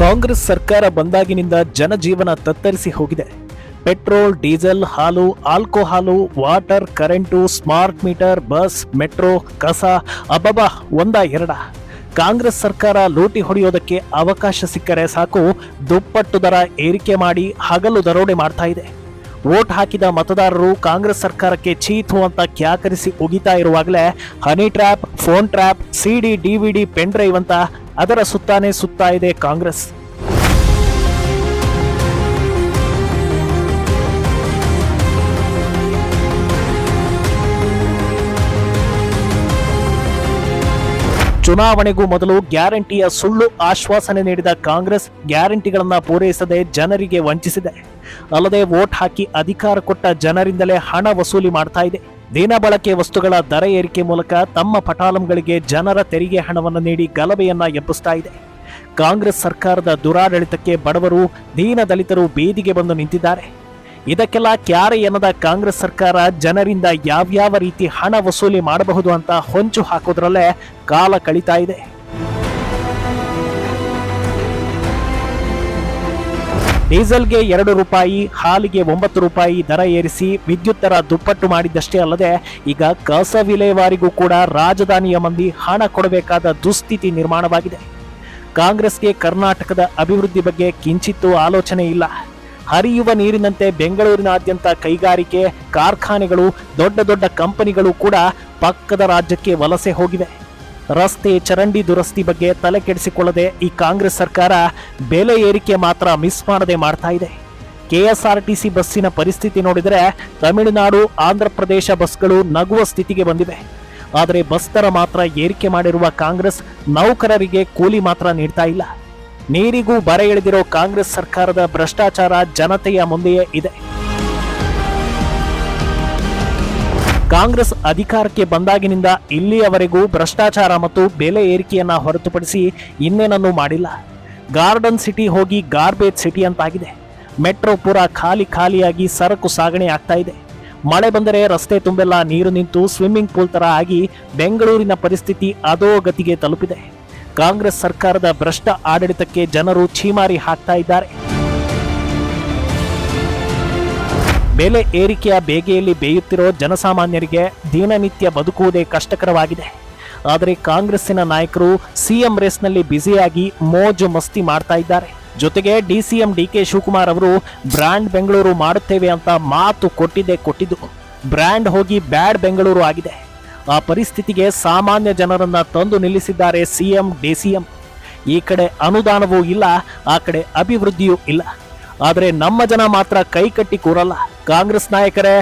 ಕಾಂಗ್ರೆಸ್ ಸರ್ಕಾರ ಬಂದಾಗಿನಿಂದ ಜನಜೀವನ ತತ್ತರಿಸಿ ಹೋಗಿದೆ. ಪೆಟ್ರೋಲ್, ಡೀಸೆಲ್ ಹಾಲು, alcohol, water, current, smart meter, bus, metro, ಕಸ, ಅಬಬ, ಒಂದ ಎರಡ. ಕಾಂಗ್ರೆಸ್ ಸರ್ಕಾರ ಲೂಟಿ ಹೊಡೆಯೋದಕ್ಕೆ ಅವಕಾಶ ಸಿಕ್ಕರೆ ಸಾಕು, ದುಪ್ಪಟ್ಟು ದರ ಏರಿಕೆ ಮಾಡಿ ಹಗಲು ದರೋಡೆ ಮಾಡ್ತಾ ಇದೆ. ವೋಟ್ ಹಾಕಿದ ಮತದಾರರು ಕಾಂಗ್ರೆಸ್ ಸರ್ಕಾರಕ್ಕೆ ಚೀತು ಅಂತ ಕ್ಯಾಕರಿಸಿ ಉಗಿತಾ ಇರುವಾಗಲೇ, honey trap, phone trap CD DVD pen drive ಅಂತ ಅದರ ಸುತ್ತಾನೆ ಸುತ್ತಾ ಇದೆ ಕಾಂಗ್ರೆಸ್. ಚುನಾವಣೆಗೂ ಮೊದಲು ಗ್ಯಾರಂಟಿಯ ಸುಳ್ಳು ಆಶ್ವಾಸನೆ ನೀಡಿದ ಕಾಂಗ್ರೆಸ್ ಗ್ಯಾರಂಟಿಗಳನ್ನ ಪೂರೈಸದೆ ಜನರಿಗೆ ವಂಚಿಸಿದೆ. ಅಲ್ಲದೆ ವೋಟ್ ಹಾಕಿ ಅಧಿಕಾರ ಕೊಟ್ಟ ಜನರಿಂದಲೇ ಹಣ ವಸೂಲಿ ಮಾಡ್ತಾ ಇದೆ. ದಿನ ಬಳಕೆ ವಸ್ತುಗಳ ದರ ಏರಿಕೆ ಮೂಲಕ ತಮ್ಮ ಪಟಾಲಂಗಳಿಗೆ ಜನರ ತೆರಿಗೆ ಹಣವನ್ನು ನೀಡಿ ಗಲಭೆಯನ್ನ ಎಬ್ಬಿಸ್ತಾ ಇದೆ. ಕಾಂಗ್ರೆಸ್ ಸರ್ಕಾರದ ದುರಾಡಳಿತಕ್ಕೆ ಬಡವರು, ದೀನ ದಲಿತರು ಬೀದಿಗೆ ಬಂದು ನಿಂತಿದ್ದಾರೆ. ಇದಕ್ಕೆಲ್ಲ ಕ್ಯಾರೆ ಎನ್ನದ ಕಾಂಗ್ರೆಸ್ ಸರ್ಕಾರ ಜನರಿಂದ ಯಾವ್ಯಾವ ರೀತಿ ಹಣ ವಸೂಲಿ ಮಾಡಬಹುದು ಅಂತ ಹೊಂಚು ಹಾಕೋದ್ರಲ್ಲೇ ಕಾಲ ಕಳೀತಾ ಇದೆ. ಡೀಸೆಲ್ಗೆ ಎರಡು ರೂಪಾಯಿ, ಹಾಲಿಗೆ ಒಂಬತ್ತು ರೂಪಾಯಿ ದರ ಏರಿಸಿ ವಿದ್ಯುತ್ ದರ ದುಪ್ಪಟ್ಟು ಮಾಡಿದ್ದಷ್ಟೇ ಅಲ್ಲದೆ ಈಗ ಕಸ ವಿಲೇವಾರಿಗೂ ಕೂಡ ರಾಜಧಾನಿಯ ಮಂದಿ ಹಣ ಕೊಡಬೇಕಾದ ದುಸ್ಥಿತಿ ನಿರ್ಮಾಣವಾಗಿದೆ. ಕಾಂಗ್ರೆಸ್ಗೆ ಕರ್ನಾಟಕದ ಅಭಿವೃದ್ಧಿ ಬಗ್ಗೆ ಕಿಂಚಿತ್ತೂ ಆಲೋಚನೆ ಇಲ್ಲ. ಹರಿಯುವ ನೀರಿನಂತೆ ಬೆಂಗಳೂರಿನಾದ್ಯಂತ ಕೈಗಾರಿಕೆ, ಕಾರ್ಖಾನೆಗಳು, ದೊಡ್ಡ ದೊಡ್ಡ ಕಂಪನಿಗಳು ಕೂಡ ಪಕ್ಕದ ರಾಜ್ಯಕ್ಕೆ ವಲಸೆ ಹೋಗಿವೆ. ರಸ್ತೆ ಚರಂಡಿ ದುರಸ್ತಿ ಬಗ್ಗೆ ತಲೆ ಕೆಡಿಸಿಕೊಳ್ಳದೆ ಈ ಕಾಂಗ್ರೆಸ್ ಸರ್ಕಾರ ಬೆಲೆ ಏರಿಕೆ ಮಾತ್ರ ಮಿಸ್ ಮಾಡದೆ ಮಾಡ್ತಾ ಇದೆ. ಕೆಎಸ್ಆರ್ಟಿಸಿ ಬಸ್ಸಿನ ಪರಿಸ್ಥಿತಿ ನೋಡಿದರೆ ತಮಿಳುನಾಡು, ಆಂಧ್ರ ಪ್ರದೇಶ ಬಸ್ಗಳು ನಗುವ ಸ್ಥಿತಿಗೆ ಬಂದಿವೆ. ಆದರೆ ಬಸ್ ದರ ಮಾತ್ರ ಏರಿಕೆ ಮಾಡಿರುವ ಕಾಂಗ್ರೆಸ್ ನೌಕರರಿಗೆ ಕೂಲಿ ಮಾತ್ರ ನೀಡ್ತಾ ಇಲ್ಲ. ನೀರಿಗೂ ಬರ ಎಳೆದಿರೋ ಕಾಂಗ್ರೆಸ್ ಸರ್ಕಾರದ ಭ್ರಷ್ಟಾಚಾರ ಜನತೆಯ ಮುಂದೆಯೇ ಇದೆ. ಕಾಂಗ್ರೆಸ್ ಅಧಿಕಾರಕ್ಕೆ ಬಂದಾಗಿನಿಂದ ಇಲ್ಲಿಯವರೆಗೂ ಭ್ರಷ್ಟಾಚಾರ ಮತ್ತು ಬೆಲೆ ಏರಿಕೆಯನ್ನು ಹೊರತುಪಡಿಸಿ ಇನ್ನೇನನ್ನೂ ಮಾಡಿಲ್ಲ. ಗಾರ್ಡನ್ ಸಿಟಿ ಹೋಗಿ ಗಾರ್ಬೇಜ್ ಸಿಟಿ ಅಂತಾಗಿದೆ. ಮೆಟ್ರೋ ಪುರ ಖಾಲಿ ಖಾಲಿಯಾಗಿ ಸರಕು ಸಾಗಣೆ ಆಗ್ತಾ ಇದೆ. ಮಳೆ ಬಂದರೆ ರಸ್ತೆ ತುಂಬೆಲ್ಲ ನೀರು ನಿಂತು ಸ್ವಿಮ್ಮಿಂಗ್ ಪೂಲ್ ತರ ಆಗಿ ಬೆಂಗಳೂರಿನ ಪರಿಸ್ಥಿತಿ ಅದೋ ಗತಿಗೆ ತಲುಪಿದೆ. ಕಾಂಗ್ರೆಸ್ ಸರ್ಕಾರದ ಭ್ರಷ್ಟ ಆಡಳಿತಕ್ಕೆ ಜನರು ಛೀಮಾರಿ ಹಾಕ್ತಾ ಇದ್ದಾರೆ. ಬೆಲೆ ಏರಿಕೆಯ ಬೇಗೆಯಲ್ಲಿ ಬೇಯುತ್ತಿರೋ ಜನಸಾಮಾನ್ಯರಿಗೆ ದಿನನಿತ್ಯ ಬದುಕುವುದೇ ಕಷ್ಟಕರವಾಗಿದೆ. ಆದರೆ ಕಾಂಗ್ರೆಸ್ಸಿನ ನಾಯಕರು ಸಿಎಂ ರೇಸ್ನಲ್ಲಿ ಬ್ಯುಸಿಯಾಗಿ ಮೋಜು ಮಸ್ತಿ ಮಾಡ್ತಾ ಇದ್ದಾರೆ. ಜೊತೆಗೆ ಡಿಸಿಎಂ ಡಿ ಕೆ ಶಿವಕುಮಾರ್ ಅವರು ಬ್ರ್ಯಾಂಡ್ ಬೆಂಗಳೂರು ಮಾಡುತ್ತೇವೆ ಅಂತ ಮಾತು ಕೊಟ್ಟಿದ್ದೇ ಕೊಟ್ಟಿದ್ದು. ಬ್ರ್ಯಾಂಡ್ ಹೋಗಿ ಬ್ಯಾಡ್ ಬೆಂಗಳೂರು ಆಗಿದೆ. ಆ ಪರಿಸ್ಥಿತಿಗೆ ಸಾಮಾನ್ಯ ಜನರನ್ನ ತಂದು ನಿಲ್ಲಿಸಿದ್ದಾರೆ ಸಿಎಂ ಡಿಸಿಎಂ ಈ ಕಡೆ ಅನುದಾನವೂ ಇಲ್ಲ, ಆ ಕಡೆ ಅಭಿವೃದ್ಧಿಯೂ ಇಲ್ಲ. ಆದರೆ ನಮ್ಮ ಜನ ಮಾತ್ರ ಕೈ ಕಟ್ಟಿ ಕೂರಲ್ಲ. ಕಾಂಗ್ರೆಸ್ ನಾಯಕರೇ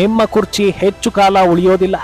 ನಿಮ್ಮ ಕುರ್ಚಿ ಹೆಚ್ಚು ಕಾಲ ಉಳಿಯೋದಿಲ್ಲ.